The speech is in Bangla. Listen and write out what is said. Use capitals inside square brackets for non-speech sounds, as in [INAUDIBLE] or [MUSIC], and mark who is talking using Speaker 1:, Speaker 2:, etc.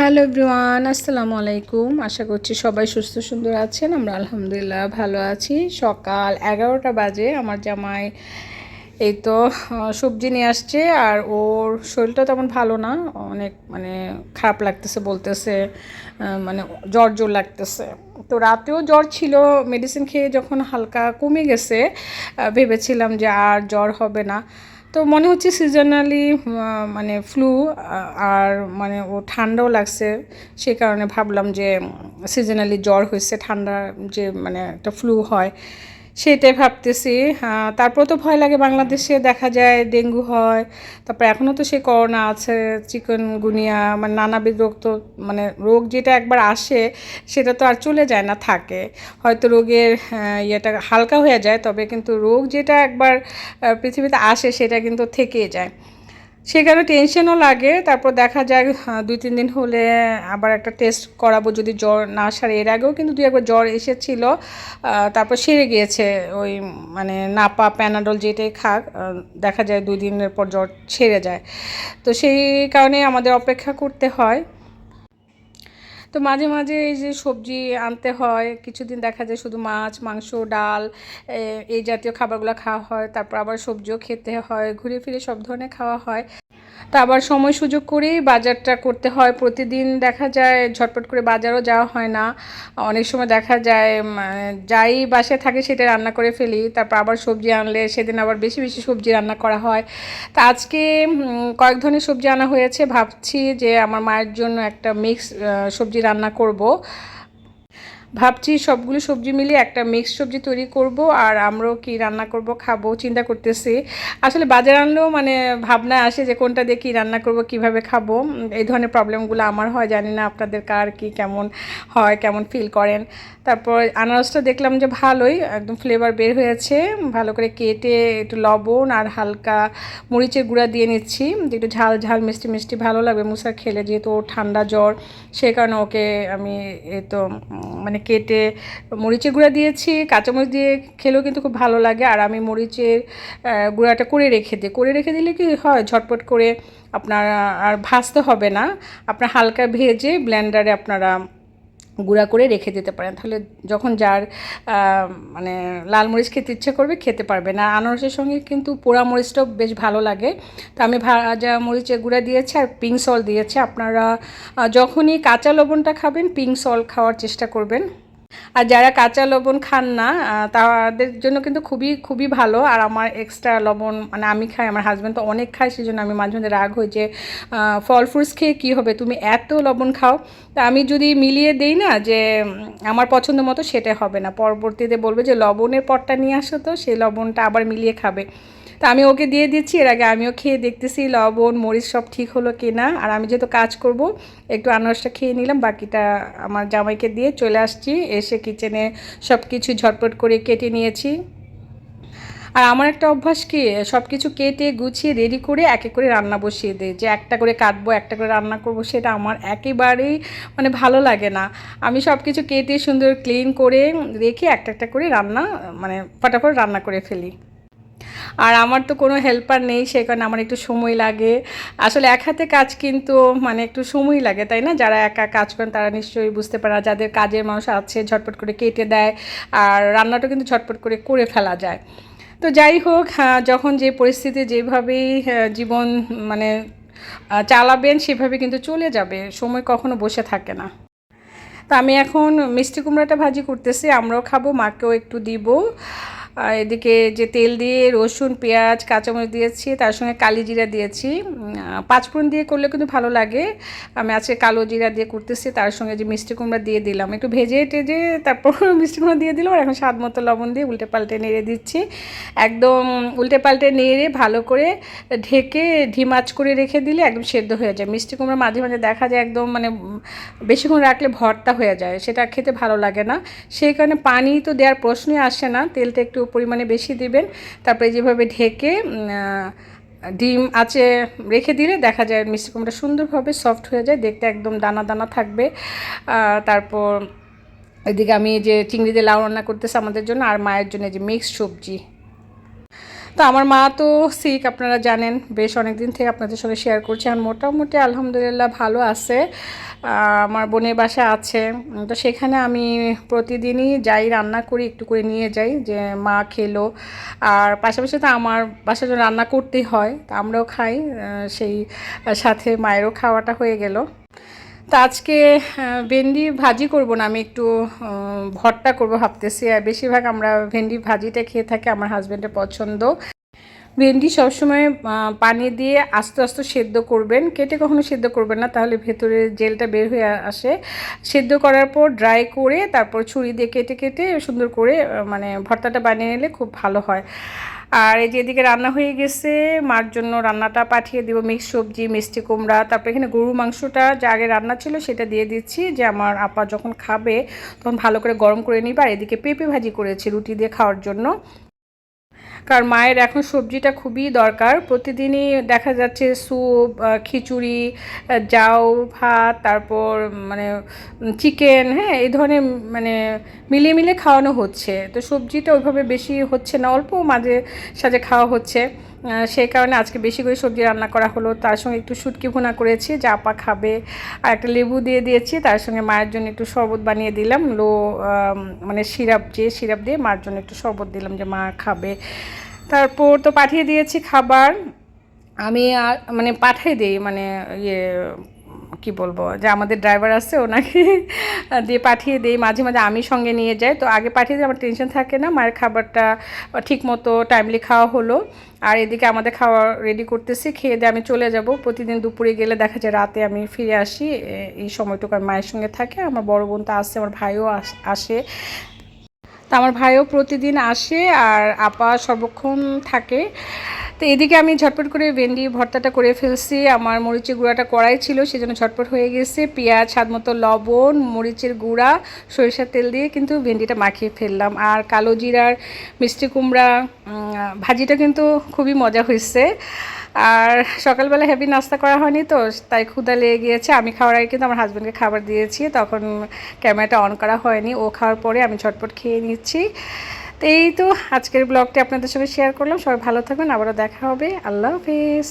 Speaker 1: হ্যালো এভরিওয়ান, আসসালামু আলাইকুম। আশা করছি সবাই সুস্থ সুন্দর আছেন। আমরা আলহামদুলিল্লাহ ভালো আছি। সকাল এগারোটা বাজে, আমার জামাই এই তো সবজি নিয়ে আসছে আর ওর শরীরটা তেমন ভালো না। অনেক মানে খারাপ লাগতেছে বলতেছে মানে জ্বর জ্বর লাগতেছে। তো রাতেও জ্বর ছিল মেডিসিন খেয়ে যখন হালকা কমে গেছে ভেবেছিলাম যে আর জ্বর হবে না। তো মনে হচ্ছে সিজনালি মানে ফ্লু আর মানে ও ঠান্ডাও লাগছে। সেই কারণে ভাবলাম যে সিজনালি জ্বর হয়েছে, ঠান্ডা যে মানে একটা ফ্লু হয়। সেটাই ভাবতেছি। তারপর তো ভয় লাগে বাংলাদেশে দেখা যায় ডেঙ্গু হয়, তারপর এখনও তো সে করোনা আছে চিকন গুনিয়া মানে নানাবিধ রোগ তো মানে রোগ যেটা একবার আসে, সেটা তো আর চলে যায় না, থাকে। হয়তো রোগের ইয়েটা হালকা হয়ে যায়, তবে কিন্তু রোগ যেটা একবার পৃথিবীতে আসে, সেটা কিন্তু থেকেই যায়। সে কারণে টেনশনও লাগে। তারপর দেখা যায় দুই, তিন দিন হলে আবার একটা টেস্ট করাবো যদি জ্বর না সারে। এর আগেও কিন্তু দুই, একবার জ্বর এসেছিল। তারপর সেরে গিয়েছে ওই মানে নাপা প্যানাডল যেটাই খাক দেখা যায় দুই দিনের পর জ্বর ছেড়ে যায়। তো সেই কারণে আমাদের অপেক্ষা করতে হয়। তো মাঝে মাঝে এই যে সবজি আনতে হয়, কিছুদিন দেখা যায় শুধু মাছ, মাংস, ডাল এই জাতীয় খাবারগুলো খাওয়া হয়, তারপর আবার সবজিও খেতে হয়, ঘুরে ফিরে সব ধরনের খাওয়া হয়। তা আবার সময় সুযোগ করেই বাজারটা করতে হয়। প্রতিদিন দেখা যায় ঝটপট করে বাজারও যাওয়া হয় না। অনেক সময় দেখা যায় যাই বাসায় থাকে সেটা রান্না করে ফেলি। তারপর আবার সবজি আনলে সেদিন আবার বেশি বেশি সবজি রান্না করা হয়। তা আজকে কয়েক ধরনের সবজি আনা হয়েছে। ভাবছি যে আমার মায়ের জন্য একটা মিক্স সবজি রান্না করব। ভাবছি সবগুলো সবজি মিলিয়ে একটা মিক্স সবজি তৈরি করব আর আমরাও কি রান্না করব খাব চিন্তা করতেছি। আসলে বাজার আনলেও মানে ভাবনা আসে যে কোনটা দিয়ে কী রান্না করব কীভাবে খাব। এই ধরনের প্রবলেমগুলো আমার হয় জানি না আপনাদের কার কি কেমন হয় কেমন ফিল করেন। তারপর আনারসটা দেখলাম যে ভালোই একদম ফ্লেভার বের হয়েছে। ভালো করে কেটে একটু লবণ আর হালকা মরিচের গুঁড়া দিয়ে নিচ্ছি। একটু ঝাল ঝাল মিষ্টি মিষ্টি ভালো লাগবে। মুসার খেলে যেহেতু ঠান্ডা জ্বর সে কারণে ওকে আমি এ তো উম, মানে কেটে মরিচের গুঁড়া দিয়েছি, কাঁচামরিচ দিয়ে খেলেও কিন্তু খুব ভালো লাগে। আর আমি মরিচের গুঁড়াটা করে রেখে দিই। করে রেখে দিলে কি হয়, ঝটপট করে আপনার আর ভাজতে হবে না। আপনার হালকা ভেজে ব্ল্যান্ডারে আপনারা গুঁড়া করে রেখে দিতে পারেন। তাহলে যখন যার মানে লাল মরিচ খেতে ইচ্ছে করবে খেতে পারবে না। আনারসের সঙ্গে কিন্তু পোড়া মরিচটাও বেশ ভালো লাগে। তো আমি ভাজা মরিচের গুঁড়া দিয়েছি আর পিঙ্ক সল দিয়েছি। আপনারা যখনই কাঁচা লবণটা খাবেন পিঙ্ক সল খাওয়ার চেষ্টা করবেন। আর যারা কাঁচা লবণ খান না তাদের জন্য কিন্তু খুবই খুবই ভালো। আর আমার এক্সট্রা লবণ মানে আমি খাই, আমার হাজব্যান্ড তো অনেক খায় সেই জন্য আমি মাঝে মাঝে রাগ হই যে ফল ফ্রুটস খেয়ে কী হবে? তুমি এত লবণ খাও। তা আমি যদি মিলিয়ে দেই না যে আমার পছন্দ মতো, সেটা হবে না। পরবর্তীতে বলবে যে, লবণের পটটা নিয়ে আসো তো সেই লবণটা আবার মিলিয়ে খাবে। তা আমি ওকে দিয়ে দিচ্ছি, এর আগে আমিও খেয়ে দেখতেছি লবণ, মরিচ সব ঠিক হলো কি না আর আমি যেহেতু কাজ করব, একটু আনারসটা খেয়ে নিলাম, বাকিটা আমার জামাইকে দিয়ে চলে আসছি, এসে কিচেনে সব কিছু ঝটপট করে কেটে নিয়েছি। আর আমার একটা অভ্যাস কি সব কিছু কেটে গুছিয়ে রেডি করে এক এক করে রান্না বসিয়ে দিই। যে একটা করে কাটবো, একটা করে রান্না করব, সেটা আমার একেবারেই মানে ভালো লাগে না। আমি সব কিছু কেটে সুন্দর ক্লিন করে রেখে একটা একটা করে রান্না মানে ফটাফট রান্না করে ফেলি। আর আমার তো কোনো হেল্পার নেই সেই কারণে আমার একটু সময় লাগে। আসলে এক হাতে কাজ কিন্তু মানে একটু সময় লাগে, তাই না? যারা একা কাজ করেন তারা নিশ্চয়ই বুঝতে পারে যাদের কাজের মানুষ আছে ঝটপট করে কেটে দেয়, আর রান্নাটা কিন্তু ঝটপট করে করে ফেলা যায়। তো যাই হোক যখন যে পরিস্থিতি যেভাবেই জীবন মানে চালাবেন সেভাবে কিন্তু চলে যাবে, সময় কখনো বসে থাকে না। তো আমি এখন মিষ্টি কুমড়াটা ভাজি করতেছি, আমরাও খাব, মাকেও একটু দিব। এদিকে যে তেল দিয়ে রসুন, পেঁয়াজ, কাঁচামরিচ দিয়েছি, তার সঙ্গে কালি জিরা দিয়েছি। পাঁচফোড়ন দিয়ে করলে কিন্তু ভালো লাগে। আমি আজকে কালো জিরা দিয়ে করতেছি, তার সঙ্গে যে মিষ্টি কুমড়া দিয়ে দিলাম। একটু ভেজে টেজে তারপর [LAUGHS] মিষ্টি কুমড়া দিয়ে দিলাম আর এখন স্বাদ মতো লবণ দিয়ে উল্টে পাল্টে নেড়ে দিচ্ছি। একদম উল্টে পাল্টে নেড়ে ভালো করে ঢেকে ঢিমাচ করে রেখে দিলে একদম সেদ্ধ হয়ে যায়। মিষ্টি কুমড়া মাঝে মাঝে দেখা যায় একদম মানে বেশিক্ষণ রাখলে ভর্তা হয়ে যায়, সেটা খেতে ভালো লাগে না। সেই কারণে পানি তো দেওয়ার প্রশ্নই আসে না, তেলটা একটু পরিমাণে বেশি দিবেন। তারপরে যেভাবে ঢেকে ডিম আছে রেখে দিলে দেখা যায় মিষ্টি কুমড়া সুন্দরভাবে সফট হয়ে যায়, দেখতে একদম দানা দানা থাকবে। তারপর এদিকে আমি যে চিংড়ি দিয়ে লাউ রান্না করতেছি আমাদের জন্য, আর মায়ের জন্য যে মিক্সড সবজি। তো আমার মা তো সিক আপনারা জানেন, বেশ অনেক দিন থেকে আপনাদের সঙ্গে শেয়ার করছি আর মোটামুটি আলহামদুলিল্লাহ ভালো আছে। আমার বোনের বাসা আছে। তো সেখানে আমি প্রতিদিনই যাই, রান্না করি, একটু করে নিয়ে যাই, যে মা খেলো। আর পাশাপাশি তো আমার বাসায় জন্য রান্না করতেই হয়, তা আমরাও খাই। সেই সাথে মায়েরও খাওয়াটা হয়ে গেল। তো আজকে ভেন্ডি ভাজি করব না, আমি একটু ভর্তা করব ভাবতেছি। আর বেশিরভাগ আমরা ভেন্ডি ভাজিটা খেয়ে থাকি, আমার হাজব্যান্ডের পছন্দ। ভেন্ডি সবসময় পানি দিয়ে আস্তে আস্তে সেদ্ধ করবেন। কেটে কখনো সেদ্ধ করবেন না, তাহলে ভেতরে জেলটা বের হয়ে আসে। সেদ্ধ করার পর ড্রাই করে তারপর ছুরি দিয়ে কেটে কেটে সুন্দর করে মানে ভর্তাটা বানিয়ে নিলে খুব ভালো হয়। আর এই যে এদিকে রান্না হয়ে গেছে, মার জন্য রান্নাটা পাঠিয়ে দিব। মিক্স সবজি, মিষ্টি কুমড়া, তারপর এখানে গরু মাংসটা যা আগে রান্না ছিল সেটা দিয়ে দিচ্ছি যে আমার আপা যখন খাবে তখন ভালো করে গরম করে নিবে। আর এদিকে পেঁপে ভাজি করেছি রুটি দিয়ে খাওয়ার জন্য। কারণ মায়ের এখন সবজিটা খুবই দরকার। প্রতিদিনই দেখা যাচ্ছে স্যুপ খিচুড়ি জাউ ভাত, তারপর মানে চিকেন হ্যাঁ এই ধরনের মানে মিলিয়ে মিলিয়ে খাওয়ানো হচ্ছে। তো সবজিটা ওইভাবে বেশি হচ্ছে না, অল্প মাঝে সাঝে খাওয়া হচ্ছে। সেই কারণে আজকে বেশি করে সবজি রান্না করা হলো। তার সঙ্গে একটু শুটকি ভুনা করেছি, যা আপা খাবে। আর একটা লেবু দিয়ে দিয়েছি, তার সঙ্গে মায়ের জন্য একটু শরবত বানিয়ে দিলাম। লো মানে সিরাপ যে সিরাপ দিয়ে মার জন্য একটু শরবত দিলাম যে মা খাবে। তারপর তো পাঠিয়ে দিয়েছি খাবার। আমি মানে পাঠিয়ে দিই মানে ইয়ে কি বলব, যে আমাদের ড্রাইভার আছে, ওনাকে [LAUGHS] দিয়ে পাঠিয়ে দিই, মাঝে মাঝে আমি সঙ্গে নিয়ে যাই। তো আগে পাঠিয়ে দিই আমার টেনশন থাকে না, মায়ের খাবারটা ঠিক মতো টাইমলি খাওয়া হলো। আর এদিকে আমাদের খাওয়া রেডি করতেছি, খেয়ে দিয়ে আমি চলে যাব। প্রতিদিন দুপুরে গেলে দেখা যায় রাতে আমি ফিরে আসি। এই সময়টুকু আমি মায়ের সঙ্গে থাকে। আমার বড় বোন তো আসছে আমার ভাইও আস- আসে। তা আমার ভাইও প্রতিদিন আসে, আর আপা সর্বক্ষণ থাকে। তো এদিকে আমি ঝটপট করে ভেন্ডি ভর্তাটা করে ফেলছি। আমার মরিচের গুঁড়াটা কড়াই ছিল, সেজন্য ঝটপট হয়ে গেছে। পেঁয়াজ, স্বাদ মতো লবণ, মরিচের গুঁড়া, সরিষার তেল দিয়ে কিন্তু ভেন্ডিটা মাখিয়ে ফেললাম। আর কালো জিরার মিষ্টি কুমড়া ভাজিটা কিন্তু খুবই মজা হয়েছে। আর সকালবেলা হেভি নাস্তা করা হয়নি তো, তাই ক্ষুদা লেগে গিয়েছে। আমি খাওয়ার আগে কিন্তু আমার হাজব্যান্ডকে খাবার দিয়েছি, তখন ক্যামেরাটা অন করা হয়নি। ও খাওয়ার পরে আমি ঝটপট খেয়ে নিচ্ছি। তো এই তো আজকের ব্লগটি আপনাদের সঙ্গে শেয়ার করলাম। সবাই ভালো থাকবেন, আবারও দেখা হবে। আল্লাহ হাফিজ।